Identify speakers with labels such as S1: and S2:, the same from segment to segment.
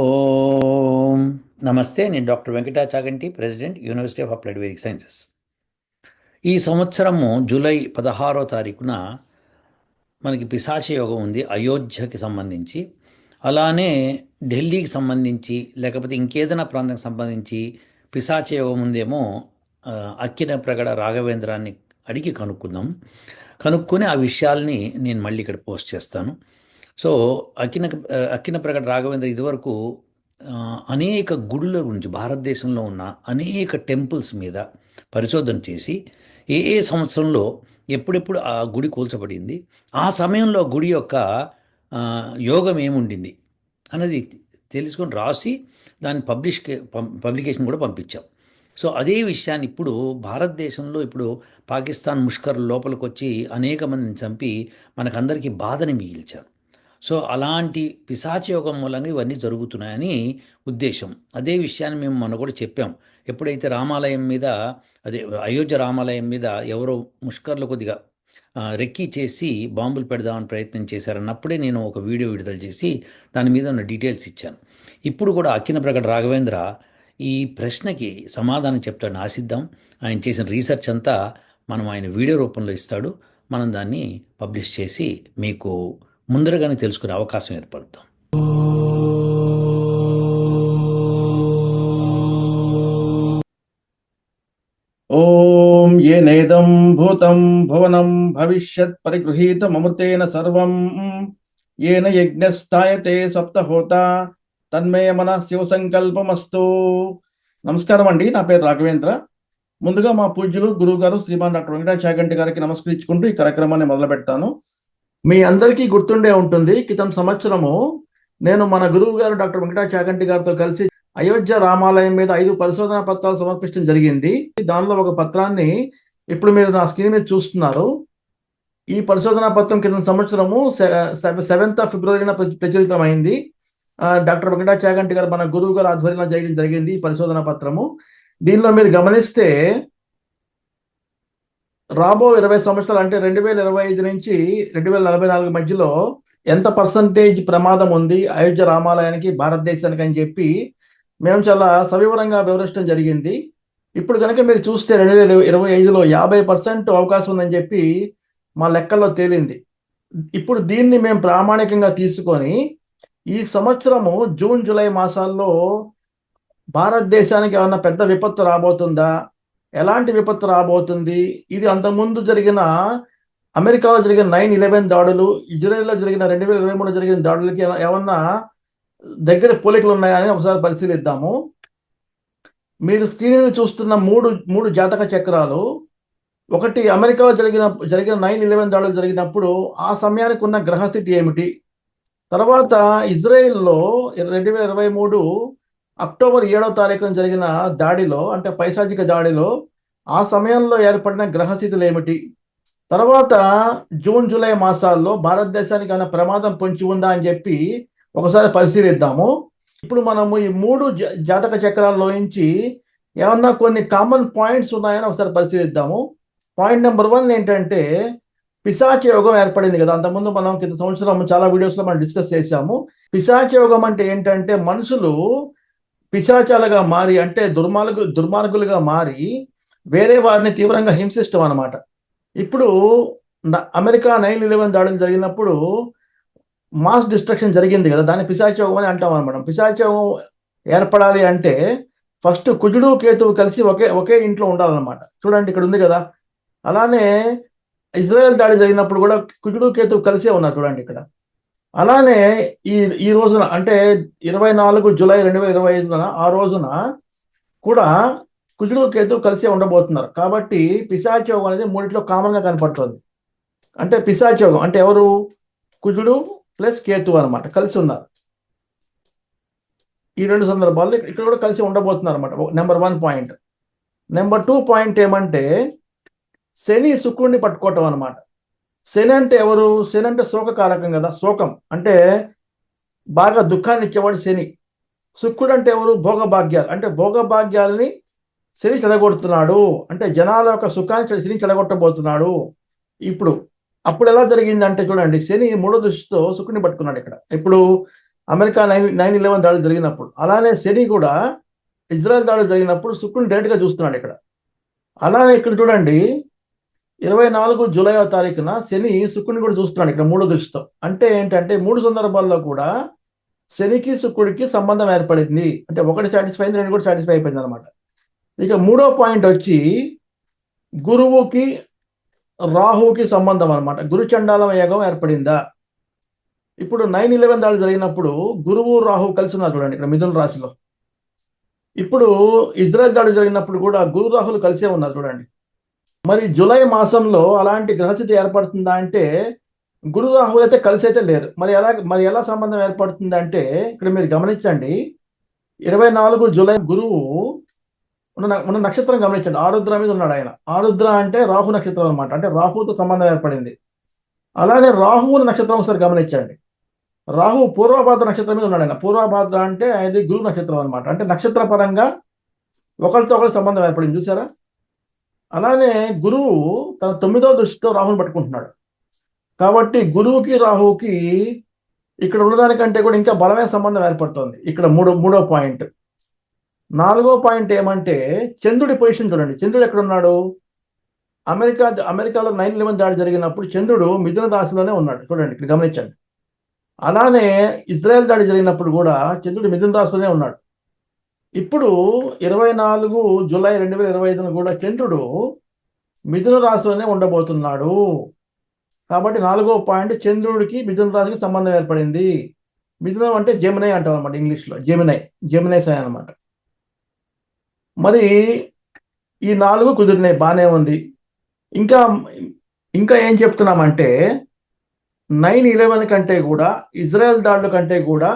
S1: ఓం నమస్తే నేను doctor Venkata Chaganti president university of applied Vedic sciences. ఈ సంవత్సరము జూలై పదహారో తారీఖున మనకి పిశాచ యోగం ఉంది అయోధ్యకి సంబంధించి. అలానే ఢిల్లీకి సంబంధించి లేకపోతే ఇంకేదైనా ప్రాంతానికి సంబంధించి పిశాచ యోగం ఉందేమో అక్కిన ప్రగడ రాఘవేంద్రాన్ని అడిగి కనుక్కుందాం. కనుక్కొని ఆ విషయాల్ని నేను మళ్ళీ ఇక్కడ పోస్ట్ చేస్తాను. సో అక్కిన అక్కిన ప్రకట రాఘవేంద్ర ఇదివరకు అనేక గుడుల గురించి భారతదేశంలో ఉన్న అనేక టెంపుల్స్ మీద పరిశోధన చేసి ఏ ఏ సంవత్సరంలో ఎప్పుడెప్పుడు ఆ గుడి కూల్చబడింది ఆ సమయంలో గుడి యొక్క యోగం ఏముండింది అన్నది తెలుసుకొని రాసి దాన్ని పబ్లిష్ పబ్లికేషన్ కూడా పంపించాం. సో అదే విషయాన్ని ఇప్పుడు భారతదేశంలో ఇప్పుడు పాకిస్తాన్ ముష్కర్ లోపలికి వచ్చి అనేక మందిని చంపి మనకందరికీ బాధని మిగిల్చారు. సో అలాంటి పిశాచ యోగం మూలంగా ఇవన్నీ జరుగుతున్నాయని ఉద్దేశం. అదే విషయాన్ని మేము మొన్న కూడా చెప్పాం. ఎప్పుడైతే రామాలయం మీద అదే అయోధ్య రామాలయం మీద ఎవరో ముష్కర్లు కొద్దిగా రెక్కీ చేసి బాంబులు పెడదామని ప్రయత్నం చేశారన్నప్పుడే నేను ఒక వీడియో విడుదల చేసి దాని మీద ఉన్న డీటెయిల్స్ ఇచ్చాను. ఇప్పుడు కూడా అక్కిన ప్రకట రాఘవేంద్ర ఈ ప్రశ్నకి సమాధానం చెప్తాడని ఆశిద్దాం. ఆయన చేసిన రీసెర్చ్ అంతా మనం ఆయన వీడియో రూపంలో ఇస్తాడు. మనం దాన్ని పబ్లిష్ చేసి మీకు ముందరగానే తెలుసుకునే అవకాశం ఏర్పడుతాం
S2: ఓం ఏనేదం భూతం భువనం భవిష్యత్ పరిగృహీతమృతేన సర్వం. ఏన యజ్ఞస్థాయతే సప్తహోత. తన్మే మన శివ సంకల్పమస్తు నమస్కారం అండి నా పేరు రాఘవేంద్ర. ముందుగా మా పూజ్యులు గురువు గారు శ్రీమాన్ డాక్టర్ వెంకటాచాగంటి గారికి నమస్కరించుకుంటూ ఈ కార్యక్రమాన్ని మొదలు పెడతాను మీ అందరికీ గుర్తుండే ఉంటుంది క్రితం సంవత్సరము నేను మన గురువు గారు డాక్టర్ వెంకటాచాగంటి గారితో కలిసి అయోధ్య రామాలయం మీద ఐదు పరిశోధన పత్రాలు సమర్పించడం జరిగింది. దానిలో ఒక పత్రాన్ని ఇప్పుడు మీరు నా స్క్రీన్ మీద చూస్తున్నారు. ఈ పరిశోధన పత్రం కింద సంవత్సరము సెవెంత్ ఆఫ్ ఫిబ్రవరిన ప్ర- ప్రచురితమైంది. ఆ, డాక్టర్ వెంకటాచాగంటి గారు మన గురువు గారు ఆధ్వర్యంలో చేయడం జరిగింది ఈ పరిశోధన పత్రము. దీనిలో మీరు గమనిస్తే రాబో ఇరవై సంవత్సరాలు అంటే రెండు వేల ఇరవై ఐదు నుంచి రెండు వేల నలభై నాలుగు మధ్యలో ఎంత పర్సంటేజ్ ప్రమాదం ఉంది అయోధ్య రామాలయానికి భారతదేశానికి అని చెప్పి మేము చాలా సవివరంగా వివరించడం జరిగింది. ఇప్పుడు కనుక మీరు చూస్తే రెండు వేల ఇరవై ఐదులో యాభై పర్సెంట్ అవకాశం ఉందని చెప్పి మా లెక్కల్లో తేలింది. ఇప్పుడు దీన్ని మేము ప్రామాణికంగా తీసుకొని ఈ సంవత్సరము జూన్ జూలై మాసాల్లో భారతదేశానికి ఏమన్నా పెద్ద విపత్తు రాబోతుందా ఎలాంటి విపత్తు రాబోతుంది? ఇది అంతకుముందు జరిగిన అమెరికాలో జరిగిన నైన్ ఇలెవెన్ దాడులు ఇజ్రాయెల్లో జరిగిన రెండు వేల ఇరవై మూడు జరిగిన దాడులకి ఏమన్నా దగ్గర పోలికలు ఉన్నాయని ఒకసారి పరిశీలిద్దాము. మీరు స్క్రీన్ చూస్తున్న మూడు మూడు జాతక చక్రాలు. ఒకటి అమెరికాలో జరిగిన జరిగిన నైన్ ఇలెవెన్ దాడులు జరిగినప్పుడు ఆ సమయానికి ఉన్న గ్రహస్థితి ఏమిటి? తర్వాత ఇజ్రాయెల్లో రెండు వేల ఇరవై మూడు అక్టోబర్ ఏడవ తారీఖున జరిగిన దాడిలో అంటే పైశాచిక దాడిలో ఆ సమయంలో ఏర్పడిన గ్రహస్థితులు ఏమిటి? తర్వాత జూన్ జూలై మాసాల్లో భారతదేశానికి అన్న ప్రమాదం పొంచి ఉందా అని చెప్పి ఒకసారి పరిశీలిద్దాము. ఇప్పుడు మనము ఈ మూడు జాతక చక్రాల్లో నుంచి ఏమన్నా కొన్ని కామన్ పాయింట్స్ ఉన్నాయని ఒకసారి పరిశీలిద్దాము. పాయింట్ నెంబర్ వన్ ఏంటంటే పిశాచ యోగం ఏర్పడింది కదా. అంతకుముందు మనం క్రిత సంవత్సరం చాలా వీడియోస్లో మనం డిస్కస్ చేశాము. పిశాచ యోగం అంటే ఏంటంటే మనుషులు పిశాచాలుగా మారి అంటే దుర్మార్గు దుర్మార్గులుగా మారి వేరే వారిని తీవ్రంగా హింసిస్తాం అనమాట ఇప్పుడు న- అమెరికా నైన్ ఇలెవెన్ దాడులు జరిగినప్పుడు మాస్ డిస్ట్రక్షన్ జరిగింది కదా దాన్ని పిశాచయోగం అని అంటాం అనమాట పిశాచయోగం ఏర్పడాలి అంటే ఫస్ట్ కుజుడు కేతువు కలిసి ఒకే ఒకే ఇంట్లో ఉండాలన్నమాట. చూడండి ఇక్కడ ఉంది కదా. అలానే ఇజ్రాయెల్ దాడి జరిగినప్పుడు కూడా కుజుడు కేతువు కలిసే ఉన్నారు చూడండి ఇక్కడ. అలానే ఈ ఈ రోజున అంటే ఇరవై నాలుగు జూలై రెండు వేల ఇరవై ఐదున ఆ రోజున కూడా కుజుడు కేతు కలిసే ఉండబోతున్నారు. కాబట్టి పిశాచయోగం అనేది మూడిట్లో కామన్గా కనపడుతుంది. అంటే పిశాచయోగం అంటే ఎవరు? కుజుడు ప్లస్ కేతు అనమాట కలిసి ఉన్నారు. ఈ రెండు సందర్భాల్లో ఇక్కడ ఇక్కడ కూడా కలిసి ఉండబోతున్నారు అనమాట number one point. Number two point ఏమంటే శని శుక్రుడిని పట్టుకోవటం అనమాట శని అంటే ఎవరు? శని అంటే శోకకారకం కదా శోకం. అంటే బాగా దుఃఖాన్ని ఇచ్చేవాడు శని. శుక్రుడు అంటే ఎవరు? భోగభాగ్యాలు. అంటే భోగభాగ్యాలని శని చెడగొడుతున్నాడు అంటే జనాల యొక్క సుఖాన్ని శని చెడగొట్టబోతున్నాడు ఇప్పుడు అప్పుడు ఎలా జరిగిందంటే చూడండి శని మూడో దృష్టితో శుక్రుని పట్టుకున్నాడు ఇక్కడ. ఇప్పుడు అమెరికా నైన్ నైన్ ఇలెవెన్ దాడులు జరిగినప్పుడు అలానే శని కూడా ఇజ్రాయెల్ దాడులు జరిగినప్పుడు శుక్రుని డైరెక్ట్గా చూస్తున్నాడు ఇక్కడ. అలానే ఇక్కడ చూడండి ఇరవై నాలుగు జూలై తారీఖున శని శుక్రుని కూడా చూస్తున్నాడు ఇక్కడ మూడో దృష్టితో. అంటే ఏంటంటే మూడు సందర్భాల్లో కూడా శనికి శుక్రుడికి సంబంధం ఏర్పడింది. అంటే ఒకటి సాటిస్ఫై అయింది రెండు కూడా సాటిస్ఫై అయిపోయింది అనమాట ఇక మూడో పాయింట్ వచ్చి గురువుకి రాహుకి సంబంధం అనమాట గురు చండాలం యోగం ఏర్పడిందా? ఇప్పుడు నైన్ ఇలెవెన్ దాడి జరిగినప్పుడు గురువు రాహు కలిసి ఉన్నారు చూడండి ఇక్కడ మిథున రాశిలో. ఇప్పుడు ఇజ్రాయెల్ దాడి జరిగినప్పుడు కూడా గురు రాహులు కలిసే ఉన్నారు చూడండి. మరి జూలై మాసంలో అలాంటి గ్రహస్థితి ఏర్పడుతుందా అంటే గురు రాహువులు అయితే కలిసి అయితే లేరు. మరి ఎలా మరి ఎలా సంబంధం ఏర్పడుతుంది అంటే ఇక్కడ మీరు గమనించండి. ఇరవై నాలుగు జూలై గురువు ఉన్న ఉన్న నక్షత్రం గమనించండి. ఆరుద్ర మీద ఉన్నాడు ఆయన. ఆరుద్ర అంటే రాహు నక్షత్రం అనమాట అంటే రాహుతో సంబంధం ఏర్పడింది. అలానే రాహువుని నక్షత్రం ఒకసారి గమనించండి. రాహు పూర్వభాద్ర నక్షత్రం మీద ఉన్నాడు ఆయన. పూర్వభాద్ర అంటే అది గురు నక్షత్రం అనమాట అంటే నక్షత్ర పరంగా ఒకరితో ఒకరి సంబంధం ఏర్పడింది. చూసారా? అలానే గురువు తన తొమ్మిదో దృష్టితో రాహుని పట్టుకుంటున్నాడు. కాబట్టి గురువుకి రాహువుకి ఇక్కడ ఉన్నదానికంటే కూడా ఇంకా బలమైన సంబంధం ఏర్పడుతోంది. ఇక్కడ మూడో మూడో పాయింట్. నాలుగో పాయింట్ ఏమంటే చంద్రుడి పొజిషన్ చూడండి. చంద్రుడు ఎక్కడ ఉన్నాడు అమెరికా అమెరికాలో నైన్ ఇలెవెన్ దాడి జరిగినప్పుడు చంద్రుడు మిథున రాశిలోనే ఉన్నాడు. చూడండి ఇక్కడ గమనించండి. అలానే ఇజ్రాయెల్ దాడి జరిగినప్పుడు కూడా చంద్రుడు మిథున రాశిలోనే ఉన్నాడు. ఇప్పుడు ఇరవై నాలుగు జూలై రెండు వేల ఇరవై ఐదున కూడా చంద్రుడు మిథున రాశిలోనే ఉండబోతున్నాడు. కాబట్టి నాలుగో పాయింట్ చంద్రుడికి మిథున రాశికి సంబంధం ఏర్పడింది. మిథునం అంటే జెమినై అంటాం అనమాట ఇంగ్లీష్లో. జెమినై జమినై సై అనమాట మరి ఈ నాలుగు కుదిరినాయి బాగానే ఉంది. ఇంకా ఇంకా ఏం చెప్తున్నామంటే నైన్ ఇలెవెన్ కంటే కూడా ఇజ్రాయెల్ దాడుల కంటే కూడా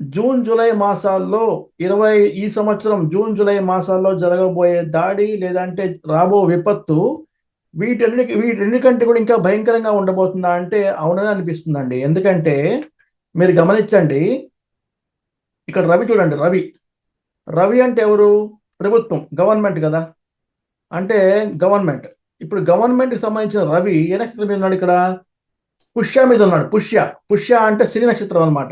S2: జూన్ జూలై మాసాల్లో ఇరవై ఈ సంవత్సరం జూన్ జూలై మాసాల్లో జరగబోయే దాడి లేదంటే రాబో విపత్తు వీటన్ని వీటన్నిటికంటే కూడా ఇంకా భయంకరంగా ఉండబోతుందా అంటే అవునని అనిపిస్తుందండి. ఎందుకంటే మీరు గమనించండి ఇక్కడ రవి చూడండి రవి. రవి అంటే ఎవరు? ప్రభుత్వం గవర్నమెంట్ కదా. అంటే గవర్నమెంట్. ఇప్పుడు గవర్నమెంట్కి సంబంధించిన రవి ఏ నక్షత్రం మీద ఉన్నాడు ఇక్కడ? పుష్య మీద ఉన్నాడు. పుష్య. పుష్య అంటే శ్రీ నక్షత్రం అనమాట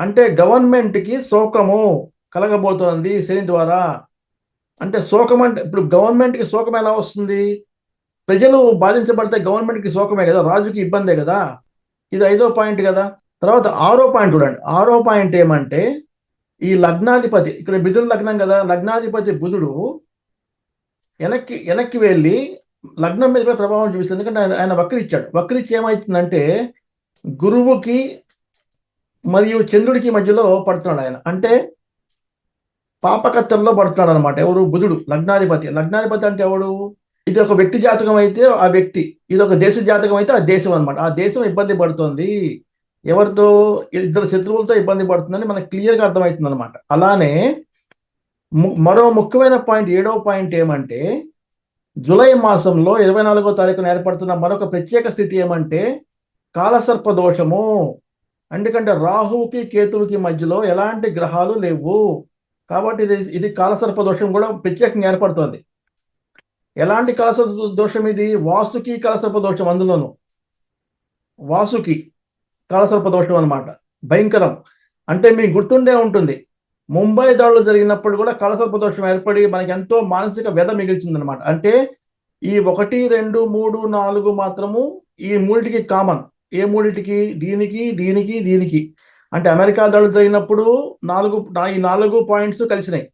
S2: అంటే గవర్నమెంట్కి శోకము కలగబోతోంది శని ద్వారా. అంటే శోకం అంటే ఇప్పుడు గవర్నమెంట్కి శోకం ఎలా వస్తుంది? ప్రజలు బాధించబడితే గవర్నమెంట్కి శోకమే కదా? రాజుకి ఇబ్బందే కదా? ఇది ఐదో పాయింట్ కదా? తర్వాత ఆరో పాయింట్ చూడండి. ఆరో పాయింట్ ఏమంటే ఈ లగ్నాధిపతి ఇక్కడ బిజుల లగ్నం కదా? లగ్నాధిపతి బుధుడు వెనక్కి వెనక్కి వెళ్ళి లగ్నం మీద కూడా ప్రభావం చూపిస్తుంది. ఎందుకంటే ఆయన ఆయన వక్రిచ్చాడు. వక్రిచ్చి ఏమవుతుందంటే గురువుకి మరియు చంద్రుడికి మధ్యలో పడుతున్నాడు ఆయన. అంటే పాపకత్వంలో పడుతున్నాడు అనమాట ఎవరు? బుధుడు లగ్నాధిపతి. లగ్నాధిపతి అంటే ఎవడు? ఇది ఒక వ్యక్తి జాతకం అయితే ఆ వ్యక్తి. ఇది ఒక దేశ జాతకం అయితే ఆ దేశం అనమాట ఆ దేశం ఇబ్బంది పడుతుంది. ఎవరితో? ఇద్దరు శత్రువులతో ఇబ్బంది పడుతుందని మనకు క్లియర్గా అర్థమవుతుంది అనమాట అలానే మరో ముఖ్యమైన పాయింట్ ఏడవ పాయింట్ ఏమంటే జూలై మాసంలో ఇరవై నాలుగో తారీఖున ఏర్పడుతున్న మరొక ప్రత్యేక స్థితి ఏమంటే కాలసర్ప దోషము ఎందుకంటే రాహువుకి కేతువుకి మధ్యలో ఎలాంటి గ్రహాలు లేవు. కాబట్టి ఇది ఇది కాలసర్ప దోషం కూడా ప్రత్యేకంగా ఏర్పడుతుంది. ఎలాంటి కాలసర్ప దోషం ఇది? వాసుకి కాలసర్ప దోషం అందులోను. వాసుకి కాలసర్ప దోషం అనమాట భయంకరం. అంటే మీకు గుర్తుండే ఉంటుంది. ముంబై దాడులు జరిగినప్పుడు కూడా కలసర్ప దోషం ఏర్పడి మనకి ఎంతో మానసిక వ్యధ మిగిల్చిందనమాట అంటే ఈ ఒకటి రెండు మూడు నాలుగు మాత్రము ఈ మూడిటికి కామన్. ఏ మూడిటికి? దీనికి దీనికి దీనికి. అంటే అమెరికా దాడులు జరిగినప్పుడు నాలుగు ఈ నాలుగు పాయింట్స్ కలిసినాయి.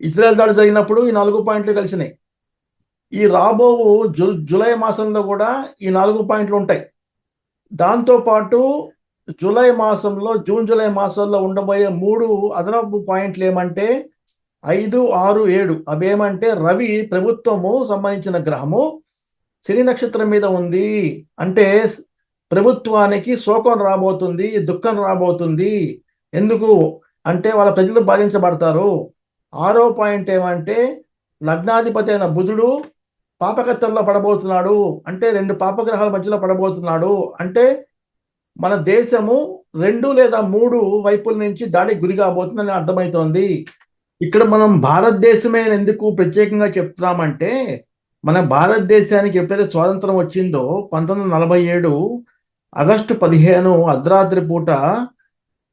S2: ఇజ్రాయెల్ దాడులు జరిగినప్పుడు ఈ నాలుగు పాయింట్లు కలిసినాయి. ఈ రాబోవు జు జూలై మాసంలో కూడా ఈ నాలుగు పాయింట్లు ఉంటాయి. దాంతోపాటు జూలై మాసంలో జూన్ జూలై మాసంలో ఉండబోయే మూడు అదనపు పాయింట్లు ఏమంటే ఐదు ఆరు ఏడు. అవేమంటే రవి ప్రభుత్వము సంబంధించిన గ్రహము శని నక్షత్రం మీద ఉంది. అంటే ప్రభుత్వానికి శోకం రాబోతుంది దుఃఖం రాబోతుంది. ఎందుకు? అంటే వాళ్ళ ప్రజలు బాధించబడతారు. ఆరో పాయింట్ ఏమంటే లగ్నాధిపతి అయిన బుధుడు పాపకత్వంలో పడబోతున్నాడు. అంటే రెండు పాపగ్రహాల మధ్యలో పడబోతున్నాడు. అంటే మన దేశము రెండు లేదా మూడు వైపుల నుంచి దాడికి గురి కాబోతుందని అర్థమవుతోంది ఇక్కడ మనం భారతదేశమే ఎందుకు ప్రత్యేకంగా చెప్తున్నామంటే మన భారతదేశానికి ఎప్పుడైతే స్వాతంత్రం వచ్చిందో పంతొమ్మిది వందల నలభై ఏడు ఆగస్టు పదిహేను అర్ధరాత్రి పూట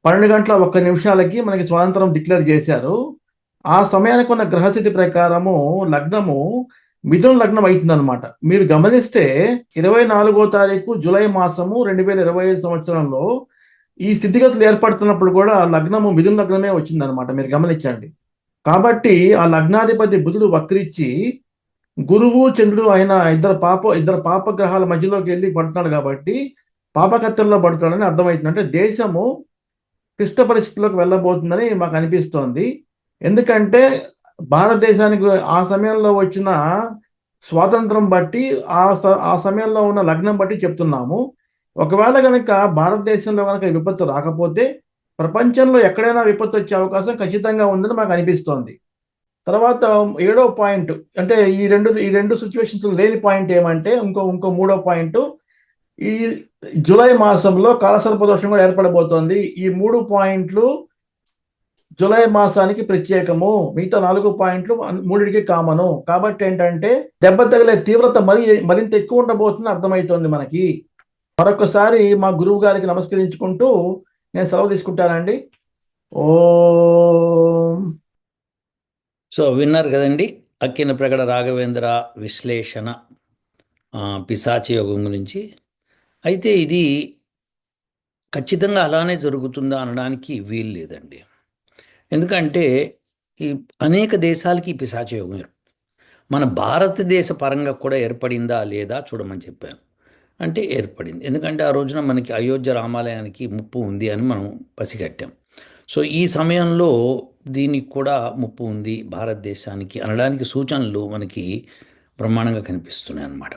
S2: పన్నెండు గంటల ఒక్క నిమిషాలకి మనకి స్వాతంత్రం డిక్లేర్ చేశారు. ఆ సమయానికి ఉన్న గ్రహస్థితి ప్రకారము లగ్నము మిథున లగ్నం అవుతుందన్నమాట మీరు గమనిస్తే ఇరవై నాలుగో తారీఖు జూలై మాసము రెండు వేల ఇరవై ఐదు సంవత్సరంలో ఈ స్థితిగతులు ఏర్పడుతున్నప్పుడు కూడా ఆ లగ్నము మిథున లగ్నమే వచ్చిందనమాట మీరు గమనించండి. కాబట్టి ఆ లగ్నాధిపతి బుధుడు వక్రిచ్చి గురువు చంద్రుడు అయిన ఇద్దరు పాప ఇద్దరు పాప గ్రహాల మధ్యలోకి వెళ్ళి పడుతున్నాడు కాబట్టి పాపకత్తుల్లో పడుతున్నాడని అర్థమవుతుంది. అంటే దేశము క్లిష్ట పరిస్థితుల్లోకి వెళ్ళబోతుందని మాకు అనిపిస్తోంది. ఎందుకంటే భారతదేశానికి ఆ సమయంలో వచ్చిన స్వాతంత్రం బట్టి ఆ స- ఆ సమయంలో ఉన్న లగ్నం బట్టి చెప్తున్నాము. ఒకవేళ కనుక భారతదేశంలో కనుక విపత్తు రాకపోతే ప్రపంచంలో ఎక్కడైనా విపత్తు వచ్చే అవకాశం ఖచ్చితంగా ఉందని మాకు అనిపిస్తోంది. తర్వాత ఏడో పాయింట్ అంటే ఈ రెండు ఈ రెండు సిచ్యువేషన్స్ లేని పాయింట్ ఏమంటే ఇంకో ఇంకో మూడో పాయింట్ ఈ జూలై మాసంలో కాలసర్ప దోషం కూడా ఏర్పడబోతోంది. ఈ మూడు పాయింట్లు జూలై మాసానికి ప్రత్యేకము. మిగతా నాలుగు పాయింట్లు అన్- మూడిటికి కామను. కాబట్టి ఏంటంటే దెబ్బ తగిలే తీవ్రత మరి మరింత ఎక్కువ ఉండబోతుంది అర్థమవుతోంది మనకి. మరొకసారి మా గురువు గారికి నమస్కరించుకుంటూ నేను సెలవు తీసుకుంటానండి. ఓ.
S1: సో విన్నారు కదండి అక్కిన ప్రగడ రాఘవేంద్ర విశ్లేషణ పిశాచి యోగం గురించి. అయితే ఇది ఖచ్చితంగా అలానే జరుగుతుందా అనడానికి వీలు లేదండి. ఎందుకంటే ఈ అనేక దేశాలకి ఈ మన భారతదేశ పరంగా కూడా ఏర్పడిందా లేదా చూడమని చెప్పాను అంటే ఏర్పడింది. ఎందుకంటే ఆ రోజున మనకి అయోధ్య రామాలయానికి ముప్పు ఉంది అని మనం పసిగట్టాం. సో ఈ సమయంలో దీనికి కూడా ముప్పు ఉంది భారతదేశానికి అనడానికి సూచనలు మనకి బ్రహ్మాండంగా కనిపిస్తున్నాయి అన్నమాట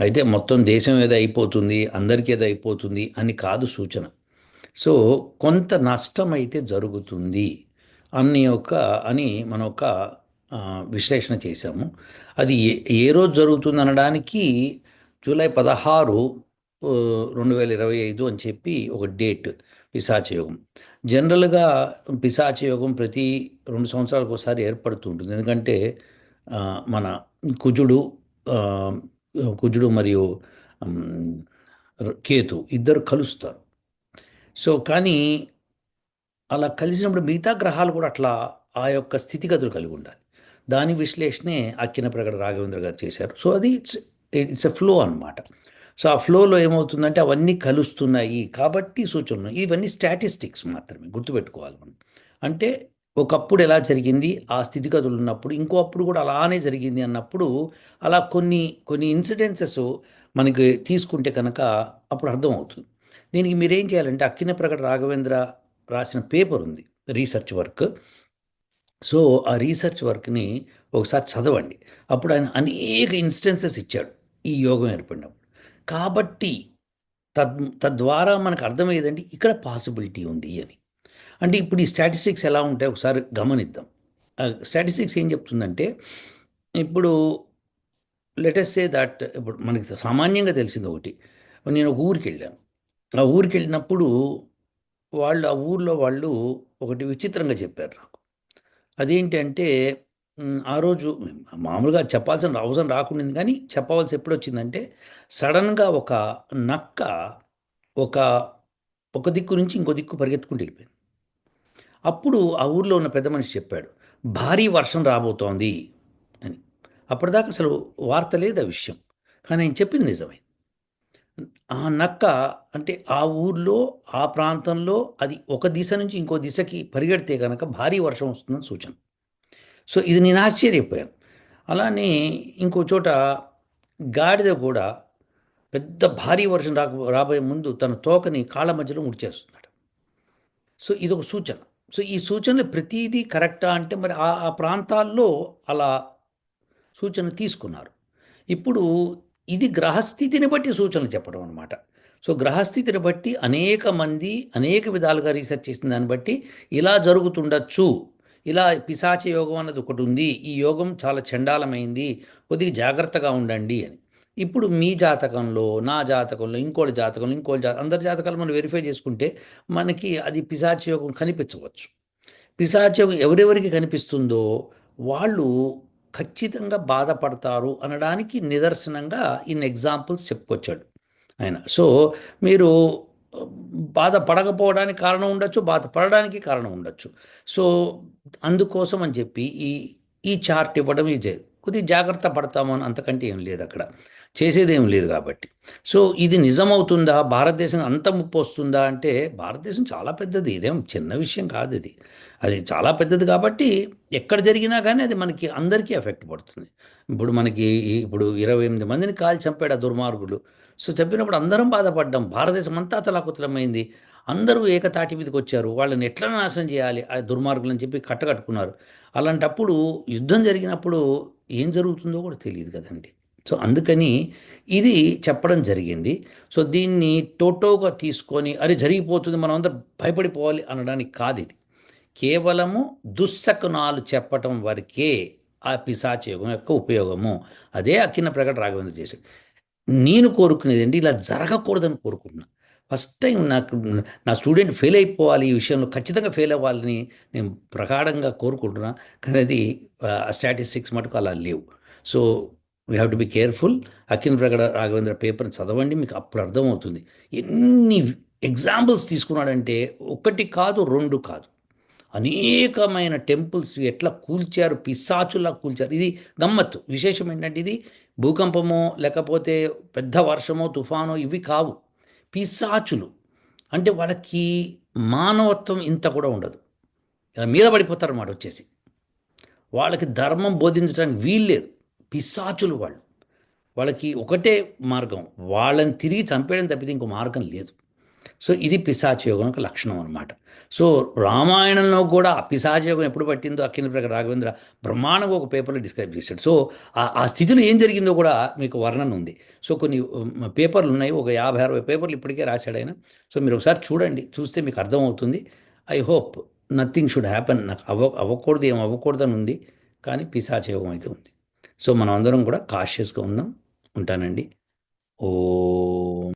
S1: అయితే మొత్తం దేశం ఏదో అయిపోతుంది అందరికీ ఏదో అయిపోతుంది అని కాదు సూచన. సో కొంత నష్టం అయితే జరుగుతుంది అని ఒక అని మనం ఒక విశ్లేషణ చేశాము. అది ఏ ఏ రోజు జరుగుతుంది అనడానికి జూలై పదహారు రెండు వేల ఇరవై ఐదు అని చెప్పి ఒక డేట్ పిశాచయోగం జనరల్గా పిశాచయోగం ప్రతి రెండు సంవత్సరాలకు ఒకసారి ఏర్పడుతుంటుంది ఎందుకంటే మన కుజుడు కుజుడు మరియు కేతు ఇద్దరు కలుస్తారు. సో కానీ అలా కలిసినప్పుడు మిగతా గ్రహాలు కూడా అట్లా ఆ యొక్క స్థితిగతులు కలిగి ఉండాలి. దాని విశ్లేషణే అక్కిన ప్రకట రాఘవేంద్ర గారు చేశారు. సో అది ఇట్స్ ఇట్స్ ఎ ఫ్లో అన్నమాట. సో ఆ ఫ్లోలో ఏమవుతుందంటే అవన్నీ కలుస్తున్నాయి కాబట్టి సూచనలు. ఇవన్నీ స్టాటిస్టిక్స్ మాత్రమే గుర్తుపెట్టుకోవాలి మనం. అంటే ఒకప్పుడు ఎలా జరిగింది? ఆ స్థితిగతులు ఉన్నప్పుడు ఇంకో అప్పుడు కూడా అలానే జరిగింది అన్నప్పుడు అలా కొన్ని కొన్ని ఇన్సిడెన్సెస్ మనకి తీసుకుంటే కనుక అప్పుడు అర్థమవుతుంది. దీనికి మీరేం చేయాలంటే అక్కిన ప్రకట రాఘవేంద్ర రాసిన పేపర్ ఉంది రీసెర్చ్ వర్క్. సో ఆ రీసెర్చ్ వర్క్ని ఒకసారి చదవండి. అప్పుడు ఆయన అనేక ఇన్స్టెన్సెస్ ఇచ్చాడు ఈ యోగం ఏర్పడినప్పుడు. కాబట్టి తద్ తద్వారా మనకు అర్థమయ్యేదండి ఇక్కడ పాసిబిలిటీ ఉంది అని. అంటే ఇప్పుడు ఈ స్టాటిస్టిక్స్ ఎలా ఉంటాయి ఒకసారి గమనిద్దాం. స్టాటిస్టిక్స్ ఏం చెప్తుందంటే ఇప్పుడు లెటెస్ట్ సే దట్ ఇప్పుడు మనకి సామాన్యంగా తెలిసింది ఒకటి. నేను ఒక ఊరికి వెళ్ళాను. ఆ ఊరికి వెళ్ళినప్పుడు వాళ్ళు ఆ ఊర్లో వాళ్ళు ఒకటి విచిత్రంగా చెప్పారు నాకు. అదేంటంటే ఆ రోజు మామూలుగా చెప్పాల్సిన అవసరం రాకుండా కానీ చెప్పవలసి ఎప్పుడు వచ్చిందంటే సడన్గా ఒక నక్క ఒక ఒక దిక్కు నుంచి ఇంకో దిక్కు పరిగెత్తుకుంటూ వెళ్ళిపోయింది. అప్పుడు ఆ ఊర్లో ఉన్న పెద్ద మనిషి చెప్పాడు భారీ వర్షం రాబోతోంది అని. అప్పటిదాకా అసలు వార్త లేదు ఆ విషయం కానీ ఆయన చెప్పింది నిజమే. ఆ నక్క అంటే ఆ ఊర్లో ఆ ప్రాంతంలో అది ఒక దిశ నుంచి ఇంకో దిశకి పరిగెడితే కనుక భారీ వర్షం వస్తుందని సూచన. సో ఇది నేను ఆశ్చర్యపోయాను. అలానే ఇంకో చోట గాడిద కూడా పెద్ద భారీ వర్షం రాక రాబోయే ముందు తన తోకని కాళ్ళ మధ్యలో ముడిచేస్తున్నాడు. సో ఇది ఒక సూచన. సో ఈ సూచనలు ప్రతిదీ కరెక్టా అంటే మరి ఆ ఆ ప్రాంతాల్లో అలా సూచన తీసుకున్నారు. ఇప్పుడు ఇది గ్రహస్థితిని బట్టి సూచనలు చెప్పడం అనమాట సో గ్రహస్థితిని బట్టి అనేక మంది అనేక విధాలుగా రీసెర్చ్ చేసిన దాన్ని బట్టి ఇలా జరుగుతుండొచ్చు. ఇలా పిశాచ యోగం అన్నది ఒకటి ఉంది. ఈ యోగం చాలా చండాలమైంది. కొద్దిగా జాగ్రత్తగా ఉండండి అని. ఇప్పుడు మీ జాతకంలో నా జాతకంలో ఇంకోటి జాతకంలో ఇంకోటి జా అందరి జాతకాలు మనం వెరిఫై చేసుకుంటే మనకి అది పిశాచ యోగం కనిపించవచ్చు. పిశాచ యోగం ఎవరెవరికి కనిపిస్తుందో వాళ్ళు ఖచ్చితంగా బాధపడతారు అనడానికి నిదర్శనంగా ఇన్ ఎగ్జాంపుల్స్ చెప్పుకొచ్చాడు ఆయన. సో మీరు బాధపడకపోవడానికి కారణం ఉండొచ్చు బాధపడడానికి కారణం ఉండొచ్చు. సో అందుకోసం అని చెప్పి ఈ ఈ చార్ట్ ఇవ్వడం ఇది. కొద్దిగా జాగ్రత్త పడతామని అంతకంటే ఏం లేదు అక్కడ. చేసేదేం లేదు కాబట్టి. సో ఇది నిజమవుతుందా? భారతదేశం అంత ముప్పు వస్తుందా? అంటే భారతదేశం చాలా పెద్దది. ఇదేం చిన్న విషయం కాదు ఇది. అది చాలా పెద్దది కాబట్టి ఎక్కడ జరిగినా కానీ అది మనకి అందరికీ ఎఫెక్ట్ పడుతుంది. ఇప్పుడు మనకి ఇప్పుడు ఇరవై ఎనిమిది మందిని కాల్ చంపాడు ఆ దుర్మార్గుడు. సో చెప్పినప్పుడు అందరం బాధపడ్డాం. భారతదేశం అంతా అతలాకుతలమైంది అందరూ ఏకతాటి మీదకి వచ్చారు. వాళ్ళని ఎట్లా నాశనం చేయాలి? ఆ దుర్మార్గులు అని చెప్పి కట్టకట్టుకున్నారు అలాంటప్పుడు యుద్ధం జరిగినప్పుడు ఏం జరుగుతుందో కూడా తెలియదు కదండి. సో అందుకని ఇది చెప్పడం జరిగింది. సో దీన్ని టోటోగా తీసుకొని అది జరిగిపోతుంది మనం అందరం భయపడిపోవాలి అనడానికి కాదు ఇది. కేవలము దుశ్శకునాలు చెప్పటం వరకే ఆ పిశాచయోగం యొక్క ఉపయోగము. అదే అక్కిన ప్రకట రాఘవేంద్ర చేశాడు. నేను కోరుకునేది ఇలా జరగకూడదని కోరుకుంటున్నాను ఫస్ట్ టైం నాకు నా స్టూడెంట్ ఫెయిల్ అయిపోవాలి ఈ విషయంలో ఖచ్చితంగా ఫెయిల్ అవ్వాలని నేను ప్రగాఢంగా కోరుకుంటున్నా. కానీ అది స్టాటిస్టిక్స్ మటుకు అలా లేవు. So we have to be careful Akhila Pragada Raghavendra పేపర్ని చదవండి మీకు అప్పుడు అర్థమవుతుంది. ఎన్ని ఎగ్జాంపుల్స్ తీసుకున్నాడంటే ఒకటి కాదు రెండు కాదు. అనేకమైన టెంపుల్స్ ఎట్లా కూల్చారు పిశాచులా కూల్చారు. ఇది గమ్మత్తు. విశేషం ఏంటంటే ఇది? భూకంపమో లేకపోతే పెద్ద వర్షమో తుఫానో ఇవి కావు. పిశాచులు. అంటే వాళ్ళకి మానవత్వం ఇంత కూడా ఉండదు. ఇలా మీద పడిపోతారు అన్నమాట వచ్చేసి. వాళ్ళకి ధర్మం బోధించడానికి వీల్లేదు. పిశాచులు వాళ్ళు. వాళ్ళకి ఒకటే మార్గం. వాళ్ళని తిరిగి చంపేయడం తప్పితే ఇంకో మార్గం లేదు. సో ఇది పిశాచయోగం యొక్క లక్షణం అనమాట సో రామాయణంలో కూడా ఆ పిశాచయోగం ఎప్పుడు పట్టిందో అక్కిన ప్రకారం రాఘవేంద్ర బ్రహ్మాండంగా ఒక పేపర్లో డిస్క్రైబ్ చేశాడు. సో ఆ- స్థితిలో ఏం జరిగిందో కూడా మీకు వర్ణన ఉంది. సో కొన్ని పేపర్లు ఉన్నాయి. ఒక యాభై అరవై పేపర్లు ఇప్పటికే రాశాడు ఆయన. సో మీరు ఒకసారి చూడండి. చూస్తే మీకు అర్థమవుతుంది. I hope nothing should happen. నాకు అవ్వ అవ్వకూడదు ఏం అవ్వకూడదని ఉంది. కానీ పిశాచయోగం అయితే ఉంది. సో మనం అందరం కూడా కాషియస్గా ఉందాం. ఉంటానండి. ఓ